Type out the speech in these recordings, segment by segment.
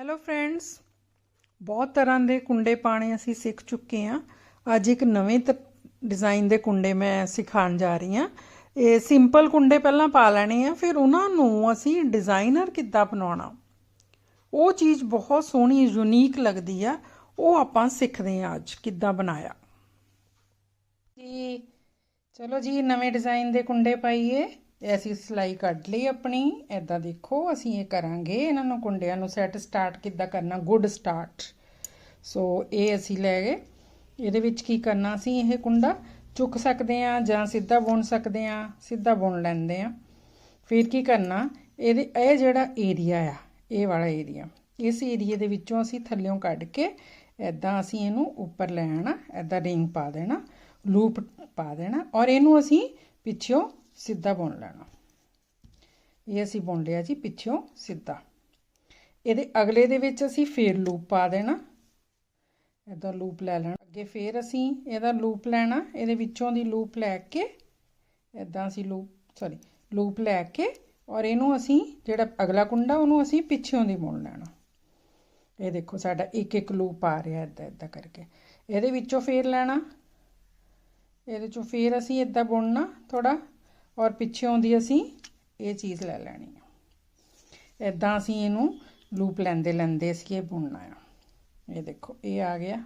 Hello friends ਬਹੁਤ ਤਰ੍ਹਾਂ ਦੇ ਕੁੰਡੇ ਪਾਣੇ ਅਸੀਂ ਸਿੱਖ ਚੁੱਕੇ ਹਾਂ। ਅੱਜ ਇੱਕ ਨਵੇਂ ਡਿਜ਼ਾਈਨ ਦੇ ਕੁੰਡੇ ਮੈਂ ਸਿਖਾਉਣ ਜਾ ਰਹੀ ਹਾਂ। ਇਹ ਸਿੰਪਲ ਕੁੰਡੇ ਪਹਿਲਾਂ ਪਾ ਲੈਣੇ ਆ, ਫਿਰ ਉਹਨਾਂ ਨੂੰ ਅਸੀਂ ਡਿਜ਼ਾਈਨਰ ਕਿੱਦਾਂ ਬਣਾਉਣਾ। ਉਹ ਚੀਜ਼ ਬਹੁਤ ਸੋਹਣੀ ਯੂਨੀਕ ਲੱਗਦੀ ਆ। ਉਹ ਆਪਾਂ ਸਿੱਖਦੇ ਹਾਂ ਅੱਜ, ਕਿੱਦਾਂ ਬਣਾਇਆ। ਜੀ, ਚਲੋ ਜੀ, ਨਵੇਂ ਡਿਜ਼ਾਈਨ ਦੇ ਕੁੰਡੇ ਪਾਈਏ। ਇਹ ਅਸੀਂ ਸਿਲਾਈ ਕੱਢ ਲਈ ਆਪਣੀ ਐਦਾਂ ਦੇਖੋ ਅਸੀਂ ਇਹ ਕਰਾਂਗੇ। ਇਹਨਾਂ ਨੂੰ ਕੁੰਡਿਆਂ ਨੂੰ ਸੈੱਟ ਸਟਾਰਟ ਕਿੱਦਾਂ ਕਰਨਾ? ਗੁੱਡ ਸਟਾਰਟ ਸੋ ਇਹ ਅਸੀਂ ਲੈ ਗਏ। ਇਹਦੇ ਵਿੱਚ ਕੀ ਕਰਨਾ ਅਸੀਂ ਇਹ ਕੁੰਡਾ? ਚੁੱਕ ਸਕਦੇ ਆ ਜਾਂ ਸਿੱਧਾ ਬੁਣ ਸਕਦੇ ਆ ਸਿੱਧਾ ਬੁਣ ਲੈਂਦੇ ਆ ਫਿਰ ਕੀ ਕਰਨਾ? ਇਹਦੇ, ਇਹ ਜਿਹੜਾ ਏਰੀਆ ਆ, ਇਹ ਵਾਲਾ ਏਰੀਆ ਇਸ ਏਰੀਏ ਦੇ ਵਿੱਚੋਂ ਅਸੀਂ ਥੱਲਿਓਂ ਕੱਢ ਕੇ ਐਦਾਂ ਅਸੀਂ ਇਹਨੂੰ ਉੱਪਰ ਲੈ ਆਣਾ ਐਦਾਂ ਰਿੰਗ ਪਾ ਦੇਣਾ ਲੂਪ ਪਾ ਦੇਣਾ। ਔਰ ਇਹਨੂੰ ਅਸੀਂ ਪਿੱਛੋਂ ਸਿੱਧਾ ਬੁਣ ਲੈਣਾ। ਇਹ ਅਸੀਂ ਬੁਣ ਲਿਆ ਜੀ ਪਿੱਛੋਂ ਸਿੱਧਾ। ਇਹਦੇ ਅਗਲੇ ਦੇ ਵਿੱਚ ਅਸੀਂ ਫੇਰ ਲੂਪ ਪਾ ਦੇਣਾ। ਇਹਦਾ ਲੂਪ ਲੈ ਲੈਣਾ। ਅੱਗੇ ਫੇਰ ਅਸੀਂ ਇਹਦਾ ਲੂਪ ਲੈਣਾ। ਇਹਦੇ ਵਿੱਚੋਂ ਦੀ ਲੂਪ ਲੈ ਕੇ ਇਦਾਂ ਅਸੀਂ ਲੂਪ ਸੌਰੀ ਲੂਪ ਲੈ ਕੇ ਔਰ ਇਹਨੂੰ ਅਸੀਂ ਜਿਹੜਾ ਅਗਲਾ ਕੁੰਡਾ ਉਹਨੂੰ ਅਸੀਂ ਪਿੱਛੋਂ ਦੀ ਬੁਣ ਲੈਣਾ। ਇਹ ਦੇਖੋ ਸਾਡਾ ਇੱਕ ਇੱਕ ਲੂਪ ਆ ਰਿਹਾ ਇਦਾਂ ਇਦਾਂ ਕਰਕੇ। ਇਹਦੇ ਵਿੱਚੋਂ ਫੇਰ ਲੈਣਾ। ਇਹਦੇ ਚੋਂ ਫੇਰ ਅਸੀਂ ਇਦਾਂ ਬੁਣਨਾ ਥੋੜਾ ਔਰ ਪਿੱਛੋਂ ਦੀ ਅਸੀਂ ਇਹ ਚੀਜ਼ ਲੈ ਲੈਣੀ ਆ। ਇਦਾਂ ਅਸੀਂ ਇਹਨੂੰ ਲੂਪ ਲੈਂਦੇ ਲੈਂਦੇ ਅਸੀਂ ਇਹ ਬੁਣਨਾ ਆ। ਇਹ ਦੇਖੋ, ਇਹ ਆ ਗਿਆ।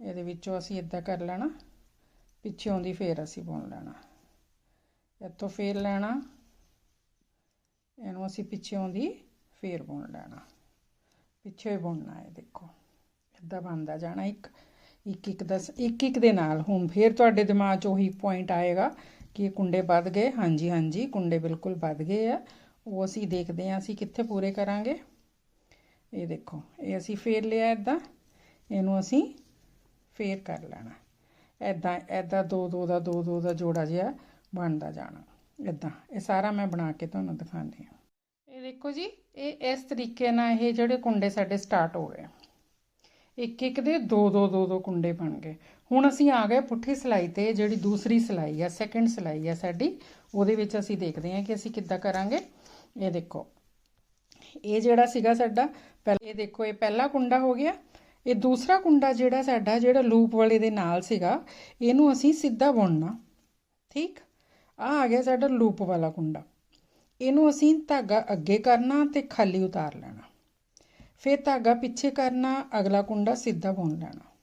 ਇਹਦੇ ਵਿੱਚੋਂ ਅਸੀਂ ਇਦਾਂ ਕਰ ਲੈਣਾ। ਪਿੱਛੋਂ ਦੀ ਫੇਰ ਅਸੀਂ ਬੁਣ ਲੈਣਾ। ਇੱਥੋਂ ਫੇਰ ਲੈਣਾ। ਇਹਨੂੰ ਅਸੀਂ ਪਿੱਛੋਂ ਦੀ ਫੇਰ ਬੁਣ ਲੈਣਾ। ਪਿੱਛੇ ਹੀ ਬੁਣਨਾ ਹੈ, ਦੇਖੋ। ਇਦਾਂ ਬਣਦਾ ਜਾਣਾ ਇੱਕ ਇੱਕ ਇੱਕ ਦਾ ਇੱਕ ਇੱਕ ਦੇ ਨਾਲ। ਹੁਣ ਫੇਰ ਤੁਹਾਡੇ ਦਿਮਾਗ 'ਚ ਉਹੀ ਪੁਆਇੰਟ ਆਏਗਾ ਕਿ ਕੁੰਡੇ ਵੱਧ ਗਏ। ਹਾਂਜੀ ਹਾਂਜੀ, ਕੁੰਡੇ ਬਿਲਕੁਲ ਵੱਧ ਗਏ ਆ। ਉਹ ਅਸੀਂ ਦੇਖਦੇ ਹਾਂ ਅਸੀਂ ਕਿੱਥੇ ਪੂਰੇ ਕਰਾਂਗੇ। ਇਹ ਦੇਖੋ, ਇਹ ਅਸੀਂ ਫੇਰ ਲਿਆ ਇਦਾਂ ਇਹਨੂੰ ਅਸੀਂ ਫੇਰ ਕਰ ਲੈਣਾ। ਇਦਾਂ ਇਦਾਂ ਦੋ ਦੋ ਦਾ, ਦੋ ਦੋ ਦਾ ਜੋੜਾ ਜਿਹਾ ਬਣਦਾ ਜਾਣਾ। ਇਦਾਂ ਇਹ ਸਾਰਾ ਮੈਂ ਬਣਾ ਕੇ ਤੁਹਾਨੂੰ ਦਿਖਾਉਂਦੀ ਹਾਂ। ਇਹ ਦੇਖੋ ਜੀ, ਇਹ ਇਸ ਤਰੀਕੇ ਨਾਲ ਇਹ ਜਿਹੜੇ ਕੁੰਡੇ ਸਾਡੇ ਸਟਾਰਟ ਹੋ ਗਏ। ਇੱਕ ਇੱਕ ਦੇ ਦੋ ਦੋ ਦੋ ਦੋ ਕੁੰਡੇ ਬਣ ਗਏ। ਹੁਣ ਅਸੀਂ ਆ ਗਏ ਪੁੱਠੀ ਸਲਾਈ ਤੇ ਜਿਹੜੀ ਦੂਸਰੀ ਸਲਾਈ ਆ ਸੈਕੰਡ ਸਲਾਈ ਆ ਸਾਡੀ, ਉਹਦੇ ਵਿੱਚ ਅਸੀਂ ਦੇਖਦੇ ਹਾਂ ਕਿ ਅਸੀਂ ਕਿੱਦਾਂ ਕਰਾਂਗੇ। ਇਹ ਦੇਖੋ, ਇਹ ਜਿਹੜਾ ਸੀਗਾ ਸਾਡਾ, ਪਹਿਲਾਂ, ਇਹ ਦੇਖੋ, ਇਹ ਪਹਿਲਾ ਕੁੰਡਾ ਹੋ ਗਿਆ। ਇਹ ਦੂਸਰਾ ਕੁੰਡਾ ਜਿਹੜਾ ਸਾਡਾ, ਜਿਹੜਾ ਲੂਪ ਵਾਲੇ ਦੇ ਨਾਲ ਸੀਗਾ, ਇਹਨੂੰ ਅਸੀਂ ਸਿੱਧਾ ਬੁਣਨਾ, ਠੀਕ? ਆ ਆ ਗਿਆ ਸਾਡਾ ਲੂਪ ਵਾਲਾ ਕੁੰਡਾ। ਇਹਨੂੰ ਅਸੀਂ ਧਾਗਾ ਅੱਗੇ ਕਰਨਾ ਤੇ ਖਾਲੀ ਉਤਾਰ ਲੈਣਾ। ਫਿਰ ਧਾਗਾ ਪਿੱਛੇ ਕਰਨਾ, ਅਗਲਾ ਕੁੰਡਾ ਸਿੱਧਾ ਬੁਣ ਲੈਣਾ।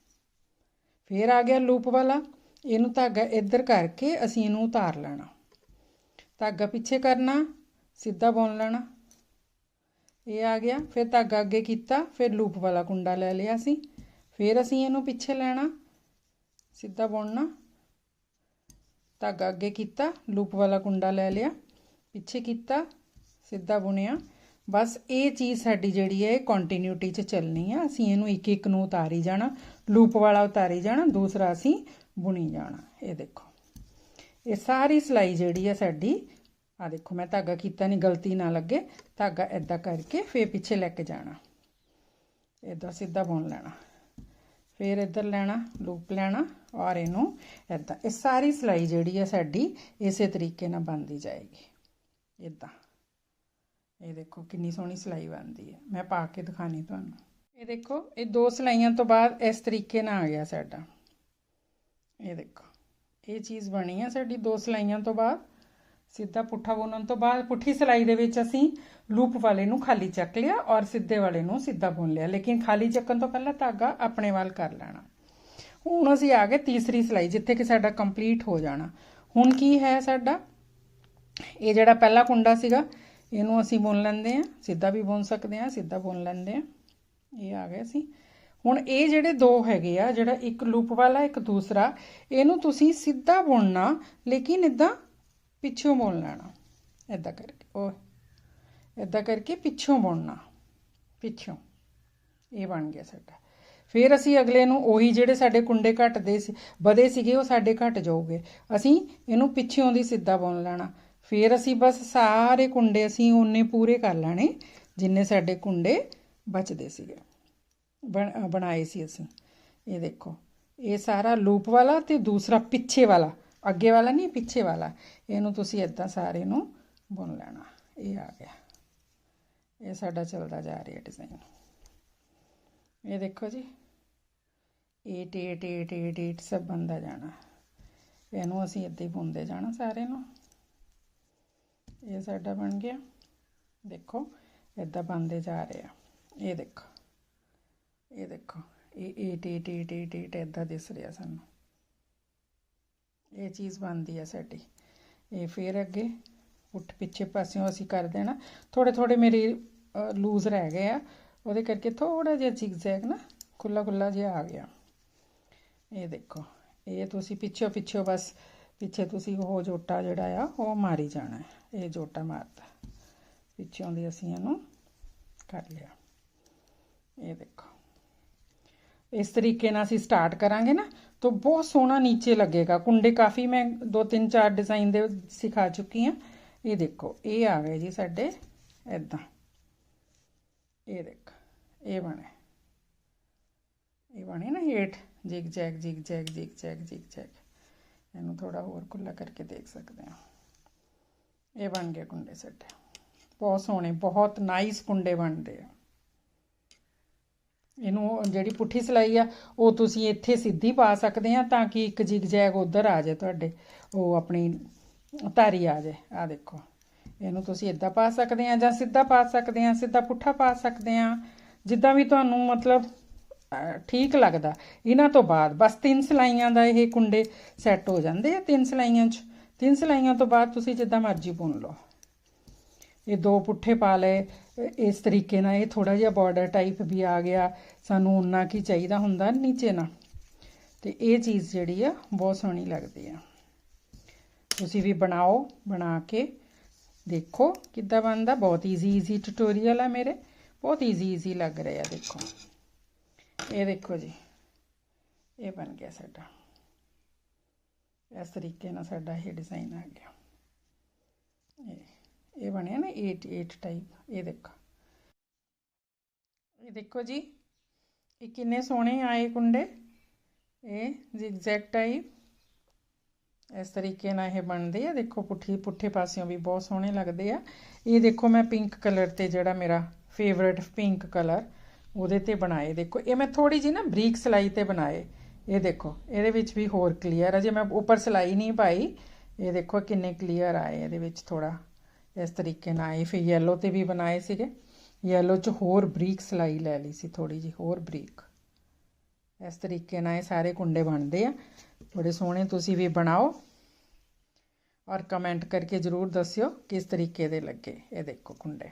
ਫਿਰ ਆ ਗਿਆ ਲੂਪ ਵਾਲਾ। ਇਹਨੂੰ ਧਾਗਾ ਇੱਧਰ ਕਰਕੇ ਅਸੀਂ ਇਹਨੂੰ ਉਤਾਰ ਲੈਣਾ। ਧਾਗਾ ਪਿੱਛੇ ਕਰਨਾ, ਸਿੱਧਾ ਬੁਣ ਲੈਣਾ। ਇਹ ਆ ਗਿਆ, ਫਿਰ ਧਾਗਾ ਅੱਗੇ ਕੀਤਾ, ਫਿਰ ਲੂਪ ਵਾਲਾ ਕੁੰਡਾ ਲੈ ਲਿਆ ਸੀ ਫਿਰ ਅਸੀਂ ਇਹਨੂੰ ਪਿੱਛੇ ਲੈਣਾ, ਸਿੱਧਾ ਬੁਣਨਾ। ਧਾਗਾ ਅੱਗੇ ਕੀਤਾ, ਲੂਪ ਵਾਲਾ ਕੁੰਡਾ ਲੈ ਲਿਆ। ਪਿੱਛੇ ਕੀਤਾ, ਸਿੱਧਾ ਬੁਣਿਆ। ਬਸ ਇਹ ਚੀਜ਼ ਸਾਡੀ ਜਿਹੜੀ ਹੈ ਕੰਟੀਨਿਊਟੀ 'ਚ ਚੱਲਣੀ ਆ। ਅਸੀਂ ਇਹਨੂੰ ਇੱਕ ਇੱਕ ਨੂੰ ਉਤਾਰੀ ਜਾਣਾ ਲੂਪ ਵਾਲਾ ਉਤਾਰੀ ਜਾਣਾ, ਦੂਸਰਾ ਅਸੀਂ ਬੁਣੀ ਜਾਣਾ। ਇਹ ਦੇਖੋ। ਇਹ ਸਾਰੀ ਸਲਾਈ ਜਿਹੜੀ ਹੈ ਸਾਡੀ ਆ ਦੇਖੋ, ਮੈਂ ਧਾਗਾ ਕੀਤਾ ਨਹੀਂ ਗਲਤੀ ਨਾ ਲੱਗੇ, ਧਾਗਾ ਐਦਾਂ ਕਰਕੇ ਫੇਰ ਪਿੱਛੇ ਲੈ ਕੇ ਜਾਣਾ। ਐਦਾਂ ਸਿੱਧਾ ਬੁਣ ਲੈਣਾ। ਫੇਰ ਇੱਧਰ ਲੈਣਾ ਲੂਪ ਲੈਣਾ, ਔਰ ਇਹਨੂੰ ਐਦਾਂ ਇਹ ਸਾਰੀ ਸਲਾਈ ਜਿਹੜੀ ਹੈ ਸਾਡੀ, ਇਸੇ ਤਰੀਕੇ ਨਾਲ ਬਣਦੀ ਜਾਏਗੀ। ਇਦਾਂ ਇਹ ਦੇਖੋ ਕਿੰਨੀ ਸੋਹਣੀ ਸਿਲਾਈ ਬਣਦੀ ਹੈ। ਮੈਂ ਪਾ ਕੇ ਦਿਖਾਣੀ ਤੁਹਾਨੂੰ। ਇਹ ਦੇਖੋ, ਇਹ ਦੋ ਸਿਲਾਈਆਂ ਤੋਂ ਬਾਅਦ ਇਸ ਤਰੀਕੇ ਨਾਲ ਆ ਗਿਆ ਸਾਡਾ। ਇਹ ਦੇਖੋ, ਇਹ ਚੀਜ਼ ਬਣੀ ਹੈ ਸਾਡੀ ਦੋ ਸਿਲਾਈਆਂ ਤੋਂ ਬਾਅਦ। ਸਿੱਧਾ ਪੁੱਠਾ ਬੁਣਨ ਤੋਂ ਬਾਅਦ ਪੁੱਠੀ ਸਿਲਾਈ ਦੇ ਵਿੱਚ ਅਸੀਂ ਲੂਪ ਵਾਲੇ ਨੂੰ ਖਾਲੀ ਚੱਕ ਲਿਆ ਔਰ ਸਿੱਧੇ ਵਾਲੇ ਨੂੰ ਸਿੱਧਾ ਬੁਣ ਲਿਆ। ਲੇਕਿਨ ਖਾਲੀ ਚੱਕਣ ਤੋਂ ਪਹਿਲਾਂ ਧਾਗਾ ਆਪਣੇ ਵੱਲ ਕਰ ਲੈਣਾ। ਹੁਣ ਅਸੀਂ ਆ ਗਏ ਤੀਸਰੀ ਸਿਲਾਈ, ਜਿੱਥੇ ਕਿ ਸਾਡਾ ਕੰਪਲੀਟ ਹੋ ਜਾਣਾ। ਹੁਣ ਕੀ ਹੈ ਸਾਡਾ? ਇਹ ਜਿਹੜਾ ਪਹਿਲਾ ਕੁੰਡਾ ਸੀਗਾ ਇਹਨੂੰ ਅਸੀਂ ਬੁਣ ਲੈਂਦੇ ਆ ਸਿੱਧਾ ਵੀ ਬੁਣ ਸਕਦੇ ਆ ਸਿੱਧਾ ਬੁਣ ਲੈਂਦੇ ਆ ਇਹ ਆ ਗਿਆ ਸੀ। ਹੁਣ ਇਹ ਜਿਹੜੇ ਦੋ ਹੈਗੇ ਆ, ਜਿਹੜਾ ਇੱਕ ਲੂਪ ਵਾਲਾ, ਇੱਕ ਦੂਸਰਾ, ਇਹਨੂੰ ਤੁਸੀਂ ਸਿੱਧਾ ਬੁਣਨਾ, ਲੇਕਿਨ ਇਦਾਂ ਪਿੱਛੋਂ ਬੁਣ ਲੈਣਾ। ਇਦਾਂ ਕਰਕੇ ਉਹ ਇਦਾਂ ਕਰਕੇ ਪਿੱਛੋਂ ਬੁਣਨਾ। ਪਿੱਛੋਂ। ਇਹ ਬਣ ਗਿਆ ਸਾਡਾ। ਫਿਰ ਅਸੀਂ ਅਗਲੇ ਨੂੰ ਉਹੀ ਜਿਹੜੇ ਸਾਡੇ ਕੁੰਡੇ ਘਟਦੇ ਸੀ, ਵਧੇ ਸੀਗੇ, ਉਹ ਸਾਡੇ ਘਟ ਜਾਊਗੇ। ਅਸੀਂ ਇਹਨੂੰ ਪਿੱਛੋਂ ਦੀ ਸਿੱਧਾ ਬੁਣ ਲੈਣਾ। ਫਿਰ ਅਸੀਂ ਬਸ ਸਾਰੇ ਕੁੰਡੇ ਅਸੀਂ ਉਹਨੇ ਪੂਰੇ ਕਰ ਲੈਣੇ, ਜਿੰਨੇ ਸਾਡੇ ਕੁੰਡੇ ਬਚਦੇ ਸੀਗੇ। ਬਣਾਏ ਸੀ ਅਸੀਂ। ਇਹ ਦੇਖੋ, ਇਹ ਸਾਰਾ ਲੂਪ ਵਾਲਾ ਤੇ ਦੂਸਰਾ ਪਿੱਛੇ ਵਾਲਾ। ਅੱਗੇ ਵਾਲਾ ਨਹੀਂ, ਪਿੱਛੇ ਵਾਲਾ। ਇਹਨੂੰ ਤੁਸੀਂ ਇਦਾਂ ਸਾਰੇ ਨੂੰ ਬੁਣ ਲੈਣਾ। ਇਹ ਆ ਗਿਆ। ਇਹ ਸਾਡਾ ਚੱਲਦਾ ਜਾ ਰਿਹਾ ਡਿਜ਼ਾਈਨ ਇਹ ਦੇਖੋ ਜੀ। 8 8 8 8 8 ਸਭ ਬੰਦਾ ਜਾਣਾ। ਇਹਨੂੰ ਅਸੀਂ ਇੱਦਾਂ ਹੀ ਬੁੰਦੇ ਜਾਣਾ ਸਾਰੇ ਨੂੰ। ਇਹ ਸਾਡਾ ਬਣ ਗਿਆ। ਦੇਖੋ ਇੱਦਾਂ ਬੰਦੇ ਜਾ ਰਹੇ ਆ। ਇਹ ਦੇਖੋ ਇਹ ਦੇਖੋ, ਇਹ 8 8 8 8 8 ਇੱਦਾਂ ਦਿਸ ਰਿਹਾ ਸਾਨੂੰ। ਇਹ ਚੀਜ਼ ਬਣਦੀ ਆ ਸਾਡੀ। ਇਹ ਫਿਰ ਅੱਗੇ ਉੱਠ ਪਿੱਛੇ ਪਾਸਿਓਂ ਅਸੀਂ ਕਰ ਦੇਣਾ। ਥੋੜੇ ਥੋੜੇ ਮੇਰੇ ਲੂਜ਼ ਰਹਿ ਗਏ ਆ। ਉਹਦੇ ਕਰਕੇ ਥੋੜਾ ਜਿਹਾ ਜ਼ਿਗਜ਼ੈਗ ਨਾ ਖੁੱਲਾ ਖੁੱਲਾ ਜਿਹਾ ਆ ਗਿਆ। ਇਹ ਦੇਖੋ, ਇਹ ਤੁਸੀਂ ਪਿੱਛੇ ਪਿੱਛੇ ਬਸ, ਪਿੱਛੇ ਤੁਸੀਂ ਉਹ ਜੋਟਾ ਜਿਹੜਾ ਆ, ਉਹ ਮਾਰੀ ਜਾਣਾ। ਹੈ ਇਹ ਜੋਟਾ ਮਾਰਦਾ ਪਿੱਛੋਂ ਦੀ ਅਸੀਂ ਇਹਨੂੰ ਕਰ ਲਿਆ। ਇਹ ਦੇਖੋ। ਇਸ ਤਰੀਕੇ ਨਾਲ ਅਸੀਂ ਸਟਾਰਟ ਕਰਾਂਗੇ ਨਾ, ਤਾਂ ਬਹੁਤ ਸੋਹਣਾ ਨੀਚੇ ਲੱਗੇਗਾ। ਕੁੰਡੇ ਕਾਫੀ ਮੈਂ ਦੋ ਤਿੰਨ ਚਾਰ ਡਿਜ਼ਾਈਨ ਦੇ ਸਿਖਾ ਚੁੱਕੀ ਹਾਂ। ਇਹ ਦੇਖੋ, ਇਹ ਆ ਗਏ ਜੀ ਸਾਡੇ ਇਦਾਂ ਇਹ ਦੇਖ, ਇਹ ਬਣੇ। ਇਹ ਬਣੇ ਨਾ ਹੇਠ। Zig zag zig zag zig zag zig zag ਇਹਨੂੰ ਥੋੜਾ ਹੋਰ ਖੁੱਲਾ ਕਰਕੇ ਦੇਖ ਸਕਦੇ ਹਾਂ। ਇਹ ਬਣ ਗਏ ਕੁੰਡੇ ਸਾਡੇ। ਬਹੁਤ ਸੋਹਣੇ, ਬਹੁਤ ਨਾਈਸ ਕੁੰਡੇ ਬਣਦੇ ਆ। ਇਹਨੂੰ ਜਿਹੜੀ ਪੁੱਠੀ ਸਲਾਈ ਆ, ਉਹ ਤੁਸੀਂ ਇੱਥੇ ਸਿੱਧੀ ਪਾ ਸਕਦੇ ਆ ਤਾਂ ਕਿ ਇੱਕ ਜਿਗ ਜੈਗ ਉਧਰ ਆ ਜਾਏ ਤੁਹਾਡੇ। ਉਹ ਆਪਣੀ ਧਾਰੀ ਆ ਜਾਏ। ਆ ਦੇਖੋ, ਇਹਨੂੰ ਤੁਸੀਂ ਇਦਾਂ ਪਾ ਸਕਦੇ ਆ ਜਾਂ ਸਿੱਧਾ ਪਾ ਸਕਦੇ ਆ, ਸਿੱਧਾ ਪੁੱਠਾ ਪਾ ਸਕਦੇ ਆ। ਜਿੱਦਾਂ ਵੀ ਤੁਹਾਨੂੰ ਮਤਲਬ ਠੀਕ ਲੱਗਦਾ। ਇਹਨਾਂ ਤੋਂ ਬਾਅਦ ਬਸ ਤਿੰਨ ਸਲਾਈਆਂ ਦਾ ਇਹ ਕੁੰਡੇ ਸੈੱਟ ਹੋ ਜਾਂਦੇ ਆ ਤਿੰਨ ਸਲਾਈਆਂ 'ਚ। ਤਿੰਨ ਸਲਾਈਆਂ ਤੋਂ ਬਾਅਦ ਤੁਸੀਂ ਜਿੱਦਾਂ ਮਰਜ਼ੀ ਬੁਣ ਲਓ। ਇਹ ਦੋ ਪੁੱਠੇ ਪਾ ਲਏ। ਇਸ ਤਰੀਕੇ ਨਾਲ ਇਹ ਥੋੜਾ ਜਿਹਾ ਬਾਰਡਰ ਟਾਈਪ ਵੀ ਆ ਗਿਆ। ਸਾਨੂੰ ਉਨਾ ਕੀ ਚਾਹੀਦਾ ਹੁੰਦਾ ਨੀਚੇ ਨਾਲ। ਤੇ ਇਹ ਚੀਜ਼ ਜਿਹੜੀ ਆ, ਬਹੁਤ ਸੋਹਣੀ ਲੱਗਦੀ ਆ। ਤੁਸੀਂ ਵੀ ਬਣਾਓ, ਬਣਾ ਕੇ ਦੇਖੋ ਕਿੱਦਾਂ ਬਣਦਾ। ਬਹੁਤ ਈਜ਼ੀ ਈਜ਼ੀ ਟਿਊਟੋਰੀਅਲ ਆ ਮੇਰੇ। ਬਹੁਤ ਈਜ਼ੀ ਈਜ਼ੀ ਲੱਗ ਰਿਹਾ, ਦੇਖੋ। ਇਹ ਦੇਖੋ ਜੀ। ਇਹ ਬਣ ਗਿਆ ਸਾਡਾ। ਇਸ ਤਰੀਕੇ ਨਾਲ ਸਾਡਾ ਇਹ ਡਿਜ਼ਾਈਨ ਆ ਗਿਆ। ਇਹ ਇਹ ਬਣਿਆ ਨਾ 8 8 ਟਾਈਪ ਇਹ ਦੇਖੋ। ਇਹ ਦੇਖੋ ਜੀ, ਇਹ ਕਿੰਨੇ ਸੋਹਣੇ ਆਏ ਕੁੰਡੇ। ਇਹ ਜ਼ਿਗਜ਼ੈਗ ਟਾਈਪ ਇਸ ਤਰੀਕੇ ਨਾਲ ਇਹ ਬਣਦੇ ਆ। ਦੇਖੋ ਪੁੱਠੀ, ਪੁੱਠੇ ਪਾਸਿਓਂ ਵੀ ਬਹੁਤ ਸੋਹਣੇ ਲੱਗਦੇ ਆ। ਇਹ ਦੇਖੋ ਮੈਂ ਪਿੰਕ ਕਲਰ ਤੇ ਜਿਹੜਾ ਮੇਰਾ ਫੇਵਰਿਟ ਪਿੰਕ ਕਲਰ ਉਹਦੇ ਤੇ ਬਣਾਏ। ਦੇਖੋ, ਇਹ ਮੈਂ ਥੋੜੀ ਜੀ ਨਾ ਬਰੀਕ ਸਲਾਈ ਤੇ ਬਣਾਏ। ਇਹ ਦੇਖੋ, ਇਹਦੇ ਵਿੱਚ ਵੀ ਹੋਰ ਕਲੀਅਰ ਆ। ਜੇ ਮੈਂ ਉੱਪਰ ਸਲਾਈ ਨਹੀਂ ਪਾਈ, ਇਹ ਦੇਖੋ ਕਿੰਨੇ ਕਲੀਅਰ ਆਏ ਇਹਦੇ ਵਿੱਚ ਥੋੜਾ ਇਸ ਤਰੀਕੇ ਨਾਲ ਆਏ ਫਿਰ ਯੈਲੋ ਤੇ ਵੀ ਬਣਾਏ ਸੀਗੇ। ਯੈਲੋ 'ਚ ਹੋਰ ਬਰੀਕ ਸਲਾਈ ਲੈ ਲਈ ਸੀ ਥੋੜੀ ਜੀ ਹੋਰ ਬਰੀਕ। ਇਸ ਤਰੀਕੇ ਨਾਲ ਇਹ ਸਾਰੇ ਕੁੰਡੇ ਬਣਦੇ ਆ। ਬੜੇ ਸੋਹਣੇ ਤੁਸੀਂ ਵੀ ਬਣਾਓ। ਔਰ ਕਮੈਂਟ ਕਰਕੇ ਜ਼ਰੂਰ ਦੱਸਿਓ ਕਿਸ ਤਰੀਕੇ ਦੇ ਲੱਗੇ ਇਹ ਦੇਖੋ ਕੁੰਡੇ।